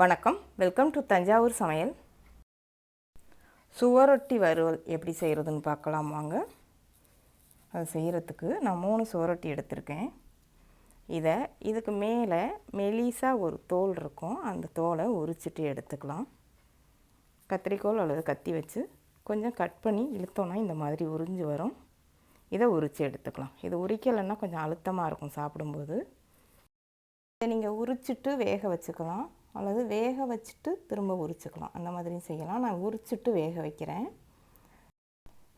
வணக்கம். Welcome to Thanjavur சமையல். சுவரொட்டி வறுவல் எப்படி செய்கிறதுன்னு பார்க்கலாம் வாங்க. அது செய்கிறதுக்கு நான் மூணு சுவரொட்டி எடுத்திருக்கேன். இதை இதுக்கு மேலே மெலிசாக ஒரு தோல் இருக்கும். அந்த தோலை உரிச்சிட்டு எடுத்துக்கலாம். கத்திரிக்கோல் அல்லது கத்தி வச்சு கொஞ்சம் கட் பண்ணி இழுத்தோன்னா இந்த மாதிரி உறிஞ்சு வரும். இதை உரித்து எடுத்துக்கலாம். இது உரிக்கலைன்னா கொஞ்சம் அழுத்தமாக இருக்கும் சாப்பிடும்போது. இதை நீங்கள் உரிச்சிட்டு வேக வச்சுக்கலாம். அல்லது வேக வச்சுட்டு திரும்ப உரிச்சுக்கலாம். அந்த மாதிரியும் செய்யலாம். நான் உரிச்சுட்டு வேக வைக்கிறேன்.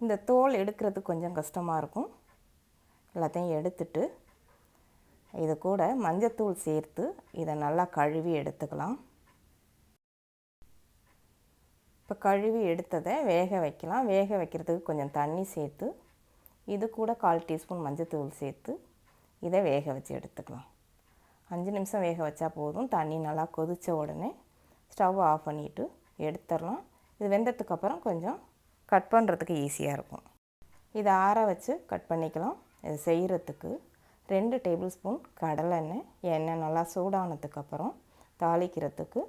இந்த தோல் எடுக்கிறது கொஞ்சம் கஷ்டமாக இருக்கும். எல்லாத்தையும் எடுத்துட்டு இது கூட மஞ்சத்தூள் சேர்த்து இதை நல்லா கழுவி எடுத்துக்கலாம். இப்போ கழுவி எடுத்ததை வேக வைக்கலாம். வேக வைக்கிறதுக்கு கொஞ்சம் தண்ணி சேர்த்து இது கூட கால் டீஸ்பூன் மஞ்சத்தூள் சேர்த்து இதை வேக வச்சு எடுத்துக்கலாம். அஞ்சு நிமிஷம் வேக வச்சா போதும். தண்ணி நல்லா கொதித்த உடனே ஸ்டவ் ஆஃப் பண்ணிவிட்டு எடுத்துடலாம். இது வெந்ததுக்கப்புறம் கொஞ்சம் கட் பண்ணுறதுக்கு ஈஸியாக இருக்கும். இதை ஆற வச்சு கட் பண்ணிக்கலாம். இது செய்கிறதுக்கு ரெண்டு டேபிள் ஸ்பூன் கடலெண்ணெய் எண்ணெய். நல்லா சூடானதுக்கப்புறம் தாளிக்கிறதுக்கு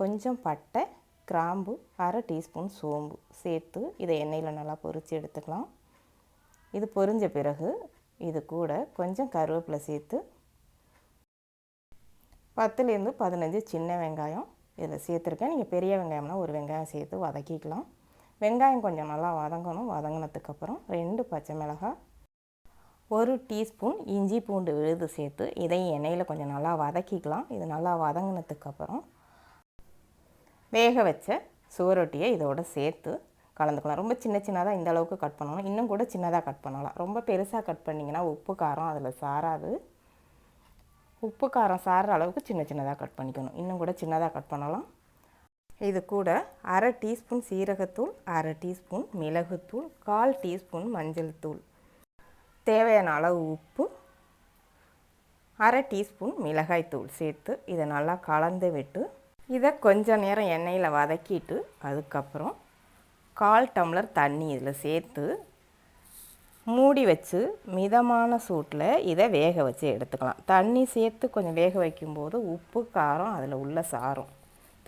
கொஞ்சம் பட்டை கிராம்பு அரை டீஸ்பூன் சோம்பு சேர்த்து இதை எண்ணெயில் நல்லா பொரித்து எடுத்துக்கலாம். இது பொரிஞ்ச பிறகு இது கூட கொஞ்சம் கருவேப்பிலை சேர்த்து பத்துலேருந்து பதினஞ்சு சின்ன வெங்காயம் இதில் சேர்த்துருக்கேன். நீங்கள் பெரிய வெங்காயம்னா ஒரு வெங்காயம் சேர்த்து வதக்கிக்கலாம். வெங்காயம் கொஞ்சம் நல்லா வதங்கணும். வதங்கினதுக்கப்புறம் ரெண்டு பச்சை மிளகாய் ஒரு டீஸ்பூன் இஞ்சி பூண்டு விழுது சேர்த்து இதையும் எண்ணெயில் கொஞ்சம் நல்லா வதக்கிக்கலாம். இது நல்லா வதங்கினதுக்கப்புறம் வேக வச்ச சுவரொட்டியை இதோட சேர்த்து கலந்துக்கலாம். ரொம்ப சின்ன சின்னதாக இந்த அளவுக்கு கட் பண்ணணும். இன்னும் கூட சின்னதாக கட் பண்ணலாம். ரொம்ப பெருசாக கட் பண்ணிங்கன்னா உப்பு காரம் அதில் சாராது. உப்பு காரம் சார அளவுக்கு சின்ன சின்னதாக கட் பண்ணிக்கணும். இன்னும் கூட சின்னதாக கட் பண்ணலாம். இது கூட அரை டீஸ்பூன் சீரகத்தூள் அரை டீஸ்பூன் மிளகுத்தூள் கால் டீஸ்பூன் மஞ்சள் தூள். தேவையான அளவு உப்பு அரை டீஸ்பூன் மிளகாய் தூள் சேர்த்து இதை நல்லா கலந்து விட்டு இதை கொஞ்ச நேரம் எண்ணெயில் வதக்கிட்டு அதுக்கப்புறம் கால் டம்ளர் தண்ணி இதில் சேர்த்து மூடி வச்சு மிதமான சூட்டில் இதை வேக வச்சு எடுத்துக்கலாம். தண்ணி சேர்த்து கொஞ்சம் வேக வைக்கும்போது உப்பு காரம் அதில் உள்ள சாரும்.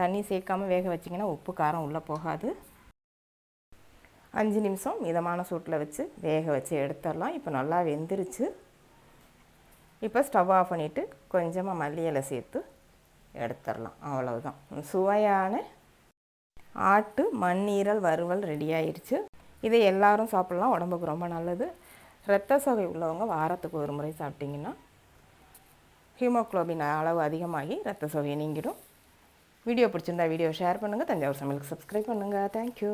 தண்ணி சேர்க்காமல் வேக வச்சிங்கன்னா உப்பு காரம் உள்ளே போகாது. அஞ்சு நிமிஷம் மிதமான சூட்டில் வச்சு வேக வச்சு எடுத்துடலாம். இப்போ நல்லா வெந்துருச்சு. இப்போ ஸ்டவ் ஆஃப் பண்ணிவிட்டு கொஞ்சமாக மல்லி இலை சேர்த்து எடுத்துடலாம். அவ்வளவுதான். சுவையான ஆட்டு மண்ணீரல் வறுவல் ரெடி ஆயிடுச்சு இதை எல்லாரும் சாப்பிட்லாம். உடம்புக்கு ரொம்ப நல்லது. இரத்த சோகை உள்ளவங்க வாரத்துக்கு ஒரு முறை சாப்பிட்டிங்கன்னா ஹீமோக்ளோபின் அளவு அதிகமாகி ரத்த சோகையை நீங்கிடும். வீடியோ பிடிச்சிருந்தா வீடியோ ஷேர் பண்ணுங்கள் தஞ்சாவூர் சமையலுக்கு சப்ஸ்கிரைப் பண்ணுங்கள் தேங்க்யூ